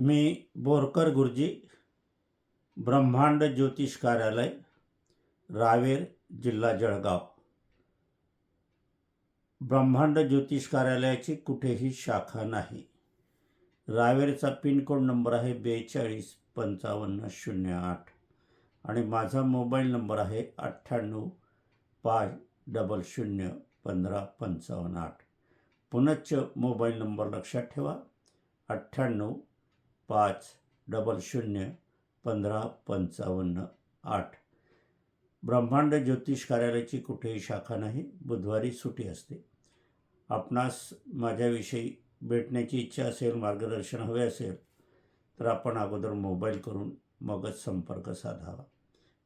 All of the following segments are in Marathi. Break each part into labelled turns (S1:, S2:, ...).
S1: मी बोरकर गुरुजी ब्रह्मांड ज्योतिष कार्यालय रावेर जिल्हा जळगाव. ब्रह्मांड ज्योतिष कार्यालयाची कुठेही शाखा नाही. रावेरचा पिनकोड नंबर आहे बेचाळीस पंचावन्न शून्य आठ आणि माझा मोबाईल नंबर आहे अठ्ठ्याण्णव पाच डबल शून्य पंधरा पंचावन्न आठ. पुनश्च मोबाईल नंबर लक्षात ठेवा अठ्ठ्याण्णव पाच डबल शून्य पंधरा पंचावन्न आठ. ब्रह्मांड ज्योतिष कार्यालयाची कुठेही शाखा नाही. बुधवारी सुटी असते. आपणास माझ्याविषयी भेटण्याची इच्छा असेल मार्गदर्शन हवे असेल तर आपण अगोदर मोबाईल करून मगच संपर्क साधावा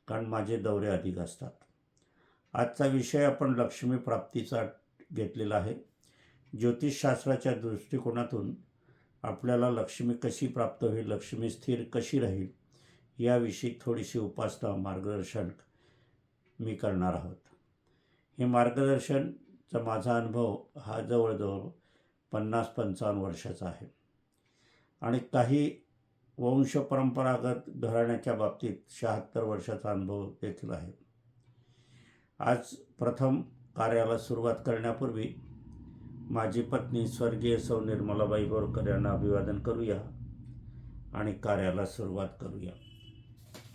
S1: कारण माझे दौरे अधिक असतात. आजचा विषय आपण लक्ष्मी प्राप्तीचा घेतलेला आहे. ज्योतिषशास्त्राच्या दृष्टिकोनातून आपल्याला लक्ष्मी कशी प्राप्त होईल लक्ष्मी स्थिर कशी राहील याविषयी थोडीशी उपासना मार्गदर्शन मी करणार आहोत. हे मार्गदर्शनचा माझा अनुभव हा जवळजवळ पन्नास पंचावन्न वर्षाचा आहे. आणि काही वंश परंपरागत घराण्याच्या बाबतीत शहात्तर वर्षाचा अनुभव देखील आहे. आज प्रथम कार्याला सुरुवात करण्यापूर्वी माझी पत्नी स्वर्गीय सौ निर्मलाबाई बोरकर यांना अभिवादन करूया आणि कार्याला सुरुवात करूया.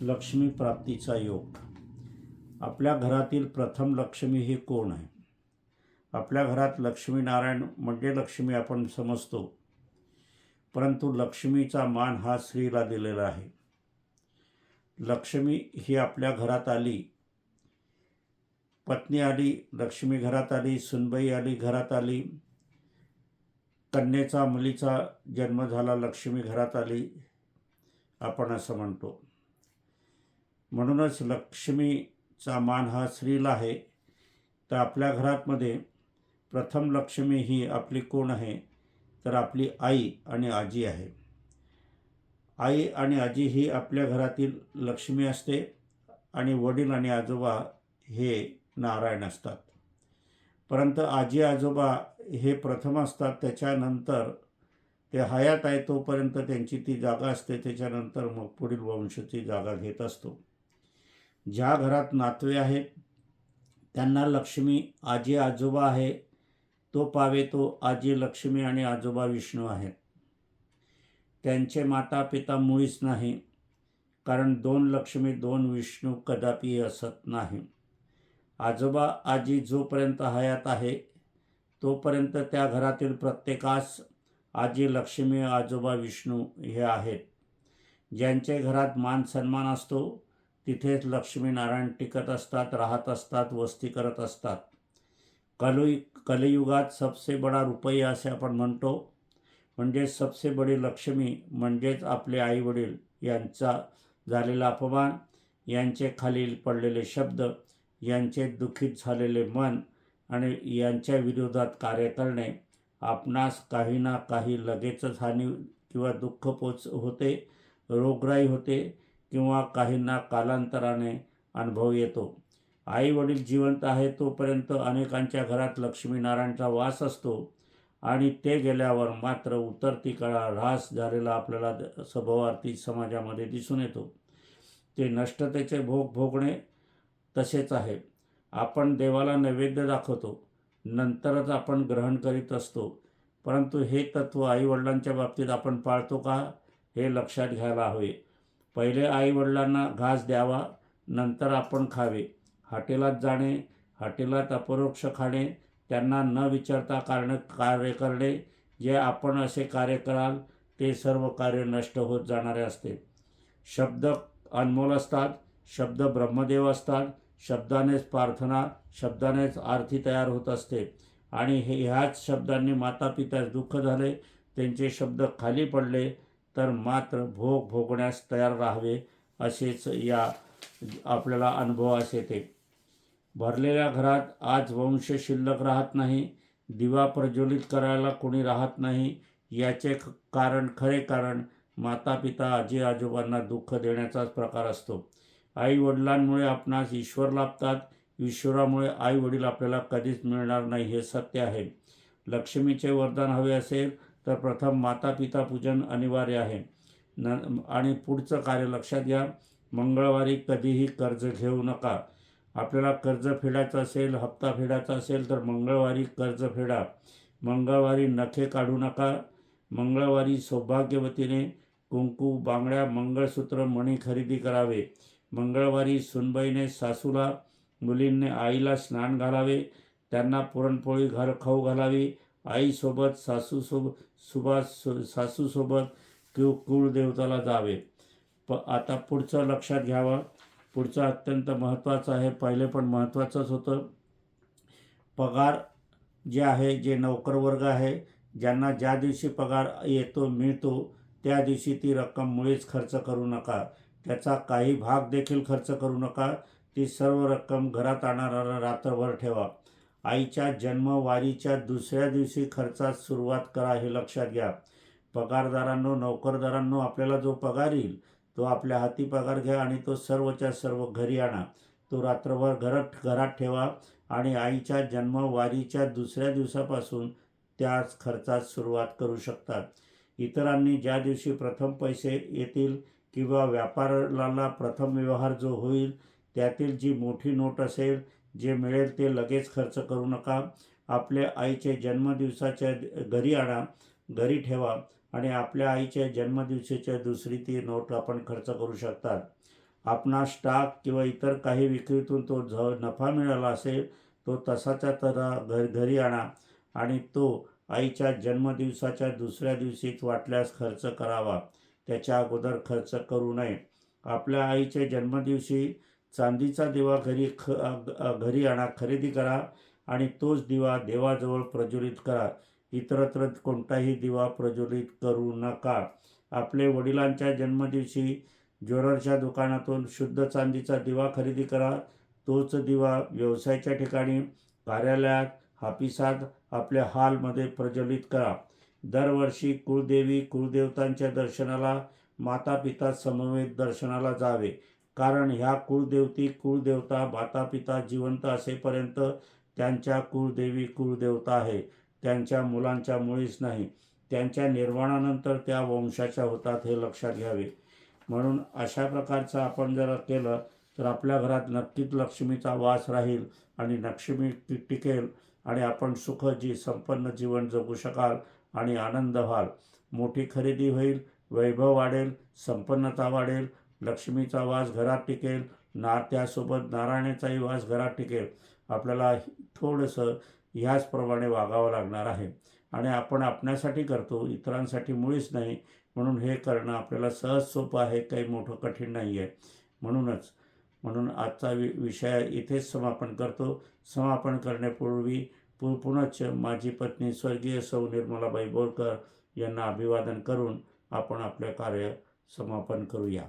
S1: लक्ष्मी प्राप्तीचा योग. आपल्या घरातील प्रथम लक्ष्मी ही कोण आहे? आपल्या घरात लक्ष्मीनारायण म्हणजे लक्ष्मी आपण समजतो. परंतु लक्ष्मीचा मान हा स्त्रीला दिलेला आहे. लक्ष्मी ही आपल्या घरात आली. पत्नी आली लक्ष्मी घरात आली सुनबाई आली घरात आली. कन्येचा मुलीचा जन्म झाला लक्ष्मी घरात आली. आपण असं म्हणतो. म्हणूनच लक्ष्मीचा मान हा स्त्रीला आहे. तर आपल्या घरातमध्ये प्रथम लक्ष्मी ही आपली कोण आहे? तर आपली आई आणि आजी आहे. आई आणि आजी ही आपल्या घरातील लक्ष्मी असते आणि वडील आणि आजोबा हे नारायण असतात. परंतु आजी आजोबा हे प्रथम असतात त्याच्यानंतर ते हयात आहे तोपर्यंत त्यांची ती जागा असते त्याच्यानंतर मग पुढील वंशची जागा घेत असतो. ज्या घरात नातवे आहेत त्यांना लक्ष्मी आजी आजोबा आहे तो पावे तो आजी लक्ष्मी आणि आजोबा विष्णू आहेत. त्यांचे माता पिता मुळीच नाही कारण दोन लक्ष्मी दोन विष्णू कदापि असत नाही. आजोबा आजी जोपर्यंत हयात आहे तोपर्यंत त्या घरातील प्रत्येकास आजी लक्ष्मी आजोबा विष्णू हे आहेत. ज्यांचे घरात मान सन्मान असतो तिथेच लक्ष्मीनारायण टिकत असतात राहत असतात वस्ती करत असतात. कलु कलियुगात सबसे बडा रुपया असे आपण म्हणतो. म्हणजे सबसे बडी लक्ष्मी म्हणजेच आपले आईवडील यांचा झालेला अपमान यांचे खालील पडलेले शब्द यांचे दुःखित झालेले मन आणि यांच्या विरोधात कार्य करणे आपणास काही ना काही लगेचच हानी किंवा दुःख पोच होते रोगराई होते किंवा काहींना कालांतराने अनुभव येतो. आई वडील जिवंत आहे तोपर्यंत अनेकांच्या घरात लक्ष्मीनारायणचा वास असतो आणि ते गेल्यावर मात्र उतरती काळा ऱ्हास झालेला आपल्याला सभोवार्थी समाजामध्ये दिसून येतो. ते नष्टतेचे भोग भोगणे तसेच आहे. आपण देवाला नैवेद्य दाखवतो. नंतरच आपण ग्रहण करीत असतो. परंतु हे तत्त्व आईवडिलांच्या बाबतीत आपण पाळतो का? हे लक्षात घ्यायला हवे. पहिले आईवडिलांना घास द्यावा नंतर आपण खावे. हॉटेलात जाणे हॉटेलात अपरोक्ष खाणे त्यांना न विचारता कारण कार्य करणे जे आपण असे कार्य कराल ते सर्व कार्य नष्ट होत जाणारे असते. शब्द अनमोल असतात शब्द ब्रह्मदेव असतात शब्दानेच प्रार्थना शब्दानेच आरती तयार होत असते. आणि हे ह्याच शब्दांनी माता पित्यास दुःख झाले त्यांचे शब्द खाली पडले तर मात्र भोग भोगण्यास तयार राहावे असेच या आपल्याला अनुभवास येते. भरलेल्या घरात आज वंश शिल्लक राहत नाही दिवा प्रज्वलित करायला कोणी राहत नाही याचे कारण खरे कारण माता पिता आजी आजोबांना दुःख देण्याचाच प्रकार असतो. आई वडिलांमुळे आपणास ईश्वर लाभतात. ईश्वरामुळे आई वडील आपल्याला कधीच मिळणार नाही हे सत्य आहे. लक्ष्मीचे वरदान हवे असेल तर प्रथम माता पिता पूजन अनिवार्य आहे. न आणि पुढचं कार्य लक्षात घ्या. मंगळवारी कधीही कर्ज घेऊ नका. आपल्याला कर्ज फेडायचं असेल हप्ता फेडायचा असेल तर मंगळवारी कर्ज फेडा. मंगळवारी नखे काढू नका. मंगळवारी सौभाग्यवतीने कुंकू बांगड्या मंगळसूत्र मणी खरेदी करावे. मंगळवारी सुनबाईने सासूला मुलींनी आईला स्नान घालावे त्यांना पुरणपोळी घर खाऊ घालावी आईसोबत सासूसोबत सुभाष सासूसोबत किंवा कुळदेवताला जावे. प आता पुढचं लक्षात घ्यावं. पुढचं अत्यंत महत्त्वाचं आहे. पहिले पण महत्त्वाचंच होतं. पगार जे आहे जे नोकरवर्ग आहे ज्यांना ज्या दिवशी पगार येतो मिळतो त्या दिवशी ती रक्कम मुळीच खर्च करू नका. त्याचा काही भाग देखील खर्च करू नका. ती सर्व रक्कम घरात आणणारा रात्रभर ठेवा. आईच्या जन्मवारीच्या दुसऱ्या दिवशी खर्चास सुरुवात करा हे लक्षात घ्या. पगारदारांनो नोकरदारांनो आपल्याला जो पगार येईल तो आपल्या हाती पगार घ्या आणि तो सर्वच्या सर्व घरी आणा. तो रात्रभर घरात घरात ठेवा आणि आईच्या जन्मवारीच्या दुसऱ्या दिवसापासून त्याच खर्चास सुरुवात करू शकतात इतरांनी ज्या दिवशी प्रथम पैसे येतील किंवा व्यापाराला प्रथम व्यवहार जो होईल त्यातील जी मोठी नोट असेल जे मिळेल ते लगेच खर्च करू नका. आपल्या आईचे जन्मदिवसाच्या घरी आणा घरी ठेवा आणि आपल्या आईच्या जन्मदिवसाच्या दुसरी ती नोट आपण खर्च करू शकतात. आपणा स्टाक किंवा इतर काही विक्रीतून तो झ नफा मिळाला असेल तो तसाच्या तरा घर घरी आणा आणि तो आईच्या जन्मदिवसाच्या दुसऱ्या दिवशीच वाटल्यास खर्च करावा. त्याच्या अगोदर खर्च करू नये. आपल्या आईच्या जन्मदिवशी चांदीचा दिवा घरी ख घरी आणा खरेदी करा आणि तोच दिवा देवाजवळ प्रज्वलित करा. इतरत्र कोणताही दिवा प्रज्वलित करू नका. आपले वडिलांच्या जन्मदिवशी ज्वेलरच्या दुकानातून शुद्ध चांदीचा दिवा खरेदी करा. तोच दिवा व्यवसायाच्या ठिकाणी कार्यालयात हापिसात आपल्या हॉलमध्ये प्रज्वलित करा. दरवर्षी कुळदेवी कुळदेवतांच्या दर्शनाला माता पिता समवेत दर्शनाला जावे. कारण ह्या कुळदेवती कुळदेवता माता पिता जिवंत असेपर्यंत त्यांच्या कुळदेवी कुळदेवता आहे. त्यांच्या मुलांच्या मुळीच नाही. त्यांच्या निर्माणानंतर त्या वंशाच्या होतात हे लक्षात घ्यावे. म्हणून अशा प्रकारचं आपण जर केलं तर आपल्या घरात नक्कीच लक्ष्मीचा वास राहील आणि लक्ष्मी टिकेल आणि आपण सुख जी संपन्न जीवन जगू शकाल. आणि आनंद व्हाल. मोठी खरेदी होईल वैभव वाढेल संपन्नता वाढेल लक्ष्मीचा वास घरात टिकेल ना त्यासोबत नारायणाचाही वास घरात टिकेल. आपल्याला थोडंसं ह्याचप्रमाणे वागावं लागणार आहे. आणि आपण आपण्यासाठी करतो इतरांसाठी मुळीच नाही. म्हणून हे करणं आपल्याला सहज सोपं आहे काही मोठं कठीण नाही आहे म्हणूनच म्हणून आजचा वि विषय इथेच समापन करतो. समापन करण्यापूर्वी पु पुनश्च माझी पत्नी स्वर्गीय सौ निर्मलाबाई बोरकर यांना अभिवादन करून आपण आपले कार्य समापन करूया.